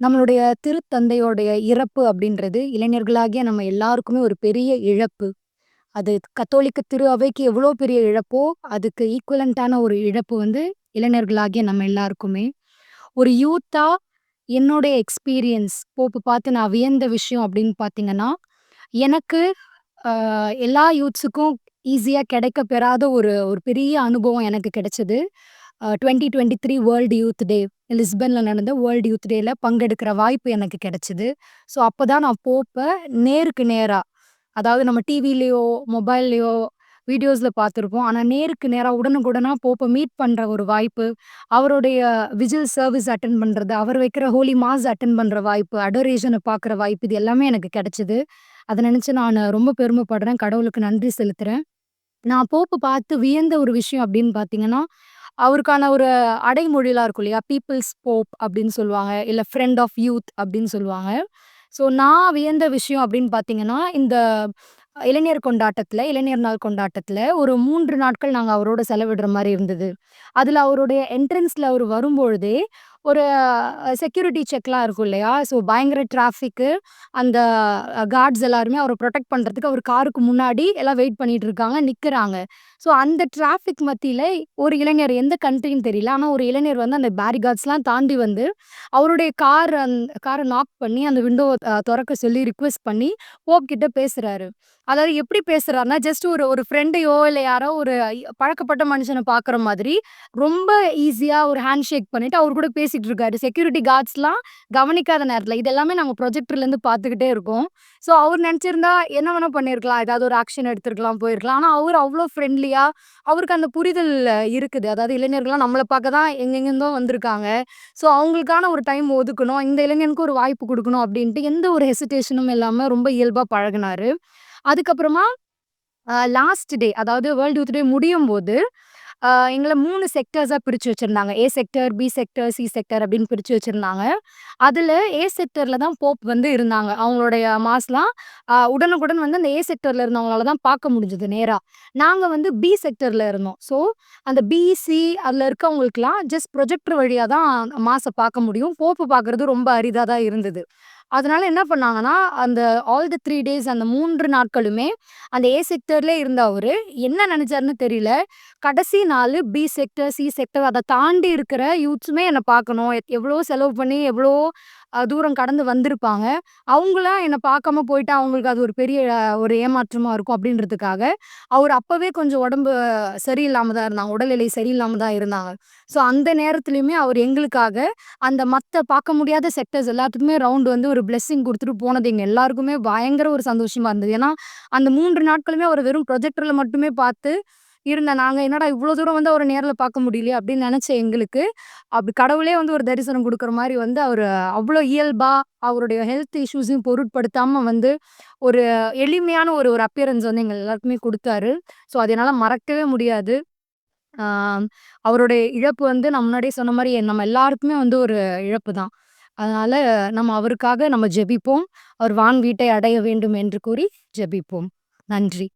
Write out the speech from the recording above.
நம்மளுடைய திருத்தந்தையோடைய இறப்பு அப்படின்றது இளைஞர்களாகிய நம்ம எல்லாருக்குமே ஒரு பெரிய இழப்பு. அது கத்தோலிக்க திரு அவைக்கு எவ்வளோ பெரிய இழப்போ, அதுக்கு ஈக்குவலண்ட்டான ஒரு இழப்பு வந்து இளைஞர்களாகிய நம்ம எல்லாருக்குமே. ஒரு யூத்தா என்னுடைய எக்ஸ்பீரியன்ஸ் போப்பு பார்த்து நான் வியந்த விஷயம் அப்படின்னு பார்த்தீங்கன்னா, எனக்கு எல்லா யூத்ஸுக்கும் ஈஸியாக கிடைக்க பெறாத ஒரு ஒரு பெரிய அனுபவம் எனக்கு கிடைச்சது. Twenty twenty three world youth day லிஸ்பனில் நடந்த வேர்ல்ட் யூத் டேயில் பங்கெடுக்கிற வாய்ப்பு எனக்கு கிடச்சிது. ஸோ அப்போ தான் நான் போப்ப நேருக்கு நேராக அதாவது நம்ம டிவிலேயோ மொபைல்லையோ வீடியோஸில் பார்த்துருப்போம். ஆனால் நேருக்கு நேராக உடனுக்குடனாக போப்ப மீட் பண்ணுற ஒரு வாய்ப்பு, அவருடைய விஜில் சர்வீஸ் அட்டன் பண்ணுறது அவர் வைக்கிற ஹோலி மாஸ் அட்டன் பண்ணுற வாய்ப்பு, அடோரேஷனை பார்க்குற வாய்ப்பு இது எல்லாமே எனக்கு கிடச்சிது. அதை நினச்சி நான் ரொம்ப பெருமைப்படுறேன். கடவுளுக்கு நன்றி செலுத்துகிறேன் நான் போப்ப பார்த்து வியந்த ஒரு விஷயம் அப்படின்னு பார்த்தீங்கன்னா, அவருக்கான ஒரு அடைமொழிலாம் இருக்கும் இல்லையா? பீப்புள்ஸ் போப் அப்படின்னு சொல்லுவாங்க. இல்லை ஃப்ரெண்ட் ஆஃப் யூத் அப்படின்னு சொல்லுவாங்க. ஸோ நான் வியந்த விஷயம் அப்படின்னு பார்த்தீங்கன்னா, இந்த இளைஞர் கொண்டாட்டத்தில் இளைஞர் நாள் கொண்டாட்டத்தில் ஒரு மூன்று நாட்கள் நாங்கள் அவரோட செலவிடுற மாதிரி இருந்தது. அதில் அவருடைய என்ட்ரன்ஸில் அவர் வரும்பொழுதே, ஒரு செக்யூரிட்டி செக்லாம் இருக்கும் இல்லையா? ஸோ பயங்கர டிராஃபிக்கு. அந்த கார்ட்ஸ் எல்லாருமே அவரை ப்ரொடெக்ட் பண்ணுறதுக்கு அவர் காருக்கு முன்னாடி எல்லாம் வெயிட் பண்ணிட்டு இருக்காங்க, நிற்கிறாங்க ஸோ அந்த டிராஃபிக் மத்தியில் ஒரு இளைஞர் எந்த கண்ட்ரின்னு தெரியல. ஆனால் ஒரு இளைஞர் வந்து அந்த பேரிகார்ட்ஸ்லாம் தாண்டி வந்து, அவருடைய கார் அந் காரை நாக் பண்ணி அந்த விண்டோவை திறக்க சொல்லி ரிக்வெஸ்ட் பண்ணி போப் கிட்ட அதாவது எப்படி பேசுறாருன்னா, ஜஸ்ட் ஒரு ஒரு ஃப்ரெண்டையோ இல்லை யாரோ ஒரு பழக்கப்பட்ட மனுஷனை பார்க்குற மாதிரி, ரொம்ப ஈஸியாக ஒரு ஹேண்ட் ஷேக் பண்ணிட்டு அவர் கூட பேசிட்டு இருக்காரு. செக்யூரிட்டி கார்ட்ஸ்லாம் கவனிக்காத நேரத்தில் இது எல்லாமே நாங்க ப்ரொஜெக்டர்லேருந்து பார்த்துக்கிட்டே இருக்கோம். ஸோ அவர் நினைச்சிருந்தா என்ன வேணால் பண்ணியிருக்கலாம். ஏதாவது ஒரு ஆக்ஷன் எடுத்துருக்கலாம் போயிருக்கலாம். ஆனால் அவர் அவ்வளோ ஃப்ரெண்ட்லியாக அவருக்கு அந்த புரிதல் இருக்குது. அதாவது இளைஞர்கள்லாம் நம்மளை பார்க்க தான் எங்கெங்கேருந்தோ வந்திருக்காங்க. ஸோ அவங்களுக்கான ஒரு டைம் ஒதுக்கணும். இந்த இளைஞனுக்கு ஒரு வாய்ப்பு கொடுக்கணும் அப்படின்ட்டு எந்த ஒரு ஹெசிடேஷனும் இல்லாமல் ரொம்ப இயல்பாக பழகினார் அதுக்கப்புறமா லாஸ்ட் டே அதாவது வேர்ல்டு யூத் டே முடியும் போது எங்களை மூணு செக்டர்ஸாக பிரித்து வச்சுருந்தாங்க A sector, B sector, C sector அப்படின்னு பிரித்து வச்சுருந்தாங்க அதில் ஏ செக்டரில் தான் போப் வந்து இருந்தாங்க. அவங்களுடைய மாஸ்லாம் உடனுக்குடன் வந்து அந்த ஏ செக்டரில் இருந்தவங்களால தான் பார்க்க முடிஞ்சது நேராக நாங்கள் வந்து பி செக்டரில் இருந்தோம். ஸோ அந்த பிசி அதில் இருக்கவங்களுக்குலாம் ஜஸ்ட் ப்ரொஜெக்டர் வழியாக தான் மாசை பார்க்க முடியும். போப்பு பார்க்குறது ரொம்ப அரிதாக தான் இருந்தது. அதனால என்ன பண்ணாங்கன்னா, அந்த ஆல் த த்ரீ டேஸ் அந்த மூன்று நாட்களுமே அந்த ஏ செக்டர்ல இருந்த அவரு, என்ன நினைச்சாருன்னு தெரியல. கடைசி நாள் பி செக்டர், சி செக்டர் அதை தாண்டி இருக்கிற யூத்ஸுமே என்னை பார்க்கணும். எவ்வளோ செலவு பண்ணி எவ்வளோ தூரம் கடந்து வந்திருப்பாங்க. அவங்களாம் என்ன பார்க்காம போயிட்டா அவங்களுக்கு அது ஒரு பெரிய ஒரு ஏமாற்றமாக இருக்கும் அப்படின்றதுக்காக, அவர் அப்போவே கொஞ்சம் உடம்பு சரியில்லாம தான் இருந்தாங்க. உடல்நிலை சரியில்லாம தான் இருந்தாங்க. ஸோ அந்த நேரத்துலையுமே அவர் எங்களுக்காக அந்த மற்ற பார்க்க முடியாத செக்டர்ஸ் எல்லாத்துக்குமே ரவுண்டு வந்து ஒரு பிளெஸ்ஸிங் கொடுத்துட்டு போனது எங்கள் எல்லாருக்குமே பயங்கர ஒரு சந்தோஷமாக இருந்தது. ஏன்னா, அந்த மூன்று நாட்களுமே அவர் வெறும் ப்ரொஜெக்டரில் மட்டுமே பார்த்து இருந்த நாங்கள் என்னடா இவ்வளோ தூரம் வந்து அவரை நேரில் பார்க்க முடியலையே அப்படின்னு நினச்ச எங்களுக்கு, அப்படி கடவுளே வந்து ஒரு தரிசனம் கொடுக்குற மாதிரி வந்து அவர் அவ்வளோ இயல்பாக அவருடைய ஹெல்த் இஷ்யூஸையும் பொருட்படுத்தாமல் வந்து, ஒரு எளிமையான ஒரு ஒரு அப்பியரன்ஸ் வந்து எங்கள் எல்லாருக்குமே கொடுத்தாரு ஸோ அது என்னால் மறக்கவே முடியாது. அவருடைய இழப்பு வந்து நான் முன்னாடியே சொன்ன மாதிரி நம்ம எல்லாருக்குமே வந்து ஒரு இழப்பு தான். அதனால் நம்ம அவருக்காக நம்ம ஜெபிப்போம். அவர் வான் வீட்டை அடைய வேண்டும் என்று கூறி ஜெபிப்போம். நன்றி.